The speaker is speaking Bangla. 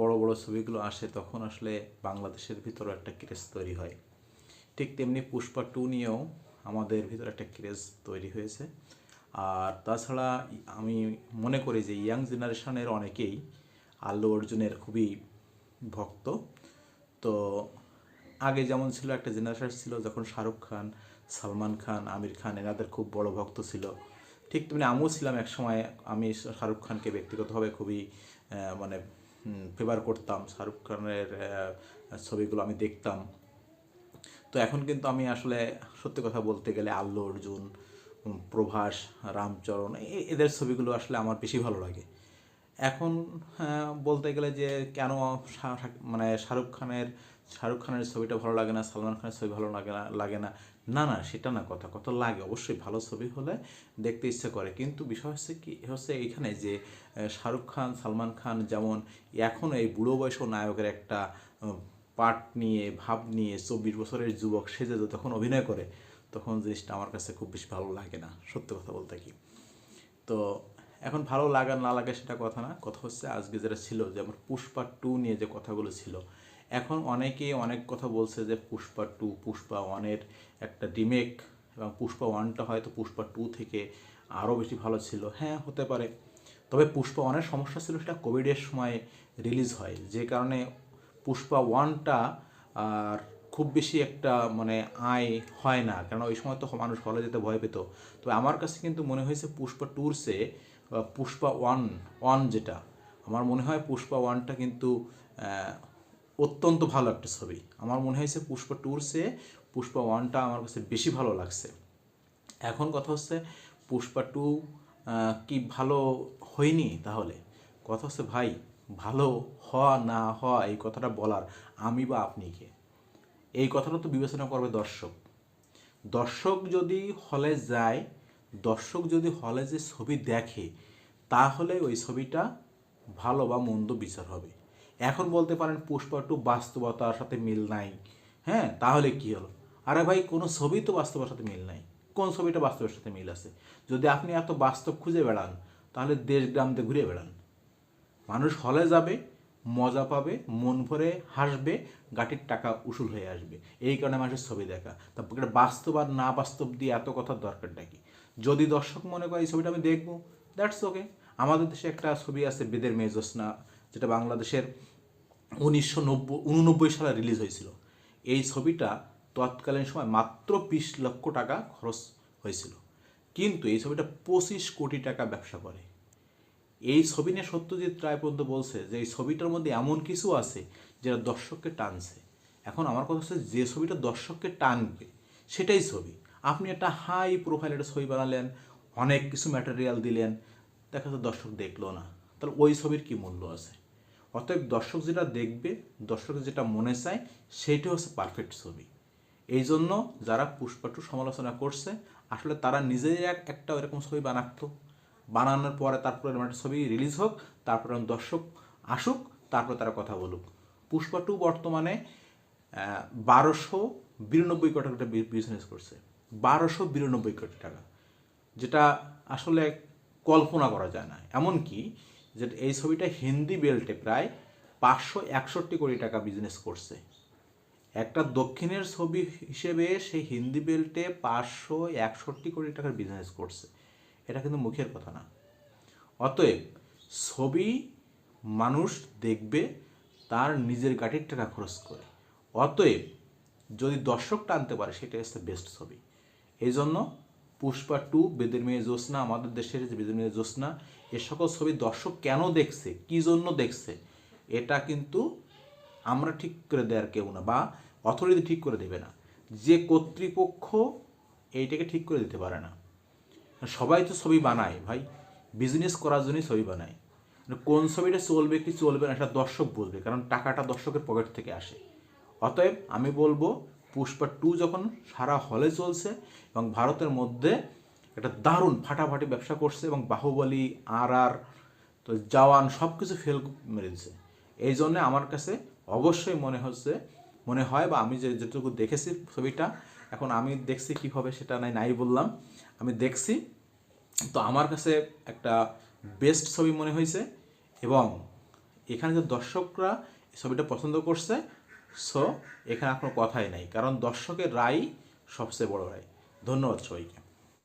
বড় বড় ছবিগুলো আসে তখন আসলে বাংলাদেশের ভিতরে একটা ক্রেজ তৈরি হয়। ঠিক তেমনি পুষ্পা টু নিয়েও আমাদের ভিতরে একটা ক্রেজ তৈরি হয়েছে। আর তাছাড়া আমি মনে করি যে ইয়াং জেনারেশনের অনেকেই আল্লু অর্জুনের খুবই ভক্ত। তো আগে যেমন ছিল একটা জেনারেশন ছিল যখন শাহরুখ খান, সালমান খান, আমির খান এনাদের খুব বড় ভক্ত ছিল। ঠিক তেমনি আমিও ছিলাম এক সময় আমি শাহরুখ খানকে ব্যক্তিগতভাবে খুবই মানে ফেভার করতাম শাহরুখ খানের ছবিগুলো আমি দেখতাম। তো এখন কিন্তু আমি আসলে সত্যি কথা বলতে গেলে আল্লু অর্জুন প্রভাস, রামচরণ এদের ছবিগুলো আসলে আমার বেশি ভালো লাগে। এখন বলতে গেলে যে কেন মানে শাহরুখ খানের শাহরুখ খানের ছবিটা ভালো লাগে না, সালমান খানের ছবি ভালো লাগে না লাগে না। না না, সেটা না কথা কত লাগে। অবশ্যই ভালো ছবি হলে দেখতে ইচ্ছে করে। কিন্তু বিষয় হচ্ছে কি, হচ্ছে এইখানে যে শাহরুখ খান, সালমান খান যেমন এখন এই বুড়ো বয়সী নায়কের একটা পার্ট নিয়ে, ভাব নিয়ে চব্বিশ বছরের যুবক সেজে তখন অভিনয় করে, তখন জিনিসটা আমার কাছে খুব বেশি ভালো লাগে না, সত্যি কথা বলতে কি। তো এখন ভালো লাগা না লাগে সেটা কথা না। কথা হচ্ছে আজকে যেটা ছিল যেমন পুষ্পা টু নিয়ে যে কথাগুলো ছিল এখন অনেকে অনেক কথা বলছে যে পুষ্পা টু পুষ্পা ওয়ানের একটা ডিমেক এবং পুষ্পা ওয়ানটা হয়তো পুষ্পা টু থেকে আরও বেশি ভালো ছিল। হ্যাঁ হতে পারে। তবে পুষ্পা ওয়ানের সমস্যা ছিল সেটা কোভিডের সময় রিলিজ হয়, যে কারণে পুষ্পা ওয়ানটা আর খুব বেশি একটা মানে আয় হয় না কারণ ওই সময় তো মানুষ হলে যেতে ভয় পেত। তো আমার কাছে কিন্তু মনে হয়েছে পুষ্পা টুরসে পুষ্পা ওয়ান ওয়ান যেটা, আমার মনে হয় পুষ্পা ওয়ানটা কিন্তু অত্যন্ত ভালো একটা ছবি। আমার মনে হয়েছে পুষ্পা টুরসে পুষ্পা ওয়ানটা আমার কাছে বেশি ভালো লাগছে। এখন কথা হচ্ছে পুষ্পা টু কি ভালো হয়নি তাহলে? কথা হচ্ছে ভাই, ভালো হওয়া না হওয়া এই কথাটা বলার আমি বা আপনি কে? এই কথাটা তো বিবেচনা করবে দর্শক। দর্শক যদি হলে যায়, দর্শক যদি হলে যে ছবি দেখে, তাহলে ওই ছবিটা ভালো বা মন্দ বিচার হবে। এখন বলতে পারেন পুষ্পা টু বাস্তবতার সাথে মিল নাই। হ্যাঁ তাহলে কি হলো? আরে ভাই, কোনো ছবি তো বাস্তবের সাথে মিল নাই। কোন ছবিটা বাস্তবের সাথে মিল আছে? যদি আপনি এত বাস্তব খুঁজে বেড়ান, তাহলে দেশ গ্রামতে ঘুরে বেড়ান। মানুষ হলে যাবে, মজা পাবে, মন ভরে হাসবে, গাটির টাকা উসুল হয়ে আসবে। এই কারণে মানুষের ছবি দেখা। তারপর বাস্তব আর না বাস্তব দিয়ে এত কথার দরকারটা কি? যদি দর্শক মনে করে এই ছবিটা আমি দেখব দ্যাটস ওকে আমাদের দেশে একটা ছবি আছে বেদের মেয়ে জ্যোৎস্না। যেটা বাংলাদেশের উনিশশো নব্বই, উননব্বই সালে রিলিজ হয়েছিল। এই ছবিটা তৎকালীন সময় মাত্র বিশ লক্ষ টাকা খরচ হয়েছিল। কিন্তু এই ছবিটা পঁচিশ কোটি টাকা ব্যবসা করে। এই ছবি নিয়ে সত্যজিৎ রায় বলছে যে, এই ছবিটার মধ্যে এমন কিছু আছে যেটা দর্শককে টানছে। এখন আমার কথা হচ্ছে যে ছবিটা দর্শককে টানবে, সেটাই ছবি। আপনি একটা হাই প্রোফাইল একটা ছবি বানালেন, অনেক কিছু ম্যাটেরিয়াল দিলেন, দেখা যাচ্ছে দর্শক দেখল না। তাহলে ওই ছবির কি মূল্য আছে? অতএব দর্শক যেটা দেখবে, দর্শক যেটা মনে চায়, সেইটা হচ্ছে পারফেক্ট ছবি। এই জন্য যারা পুষ্পাটু সমালোচনা করছে, আসলে তারা নিজেই এক, একটা এরকম ছবি বানাতো। বানানোর পরে তারপরে একটা ছবি রিলিজ হোক, তারপরে দর্শক আসুক, তারপরে তারা কথা বলুক। পুষ্পা টু বর্তমানে বারোশো বিরানব্বই কোটি টাকা বিজনেস করছে। বারোশো বিরানব্বই কোটি টাকা। যেটা আসলে কল্পনা করা যায় না। এমনকি যে এই ছবিটা হিন্দি বেল্টে প্রায় পাঁচশো একষট্টি কোটি টাকা বিজনেস করছে। একটা দক্ষিণের ছবি হিসেবে সেই হিন্দি বেল্টে পাঁচশো একষট্টি কোটি টাকার বিজনেস করছে। এটা কিন্তু মুখের কথা না। অতএব ছবি মানুষ দেখবে, তার নিজের গাড়ির টাকা খরচ করে। অতএব যদি দর্শক টানতে পারে সেটাই হচ্ছে বেস্ট ছবি। এই জন্য পুষ্পা টু বেদের মেয়ে জ্যোৎস্না, আমাদের দেশের যে বেদের মেয়ে জ্যোৎস্না, এ সকল ছবি দর্শক কেন দেখছে? কি জন্য দেখছে? এটা কিন্তু আমরা ঠিক করে দেওয়ার কেউ না বা অথরিটি ঠিক করে দেবে না। যে কর্তৃপক্ষ এইটাকে ঠিক করে দিতে পারে না। সবাই তো ছবি বানায় ভাই। বিজনেস করার জন্যই ছবি বানায়। মানে কোন ছবিটা চলবে, কি চলবে না, সেটা দর্শক বলবে কারণ টাকাটা দর্শকের পকেট থেকে আসে। অতএব আমি বলব পুষ্পা টু যখন সারা হলে চলছে এবং ভারতের মধ্যে একটা দারুণ ফাটাফাটি ব্যবসা করছে এবং বাহুবলী আর আর তো জওয়ান সব কিছু ফেল মেরে এই জন্য আমার কাছে অবশ্যই মনে হচ্ছে, মনে হয় বা আমি যে যেটুকু দেখেছি ছবিটা, এখন আমি দেখছি কী হবে সেটা নাই নাই বললাম। আমি দেখছি, তো আমার কাছে একটা বেস্ট ছবি মনে হয়েছে এবং এখানে যে দর্শকরা ছবিটা পছন্দ করছে সো এখানে কোনো কথাই নাই। কারণ দর্শকের রায় সবচেয়ে বড় রায়। ধন্যবাদ সবাইকে।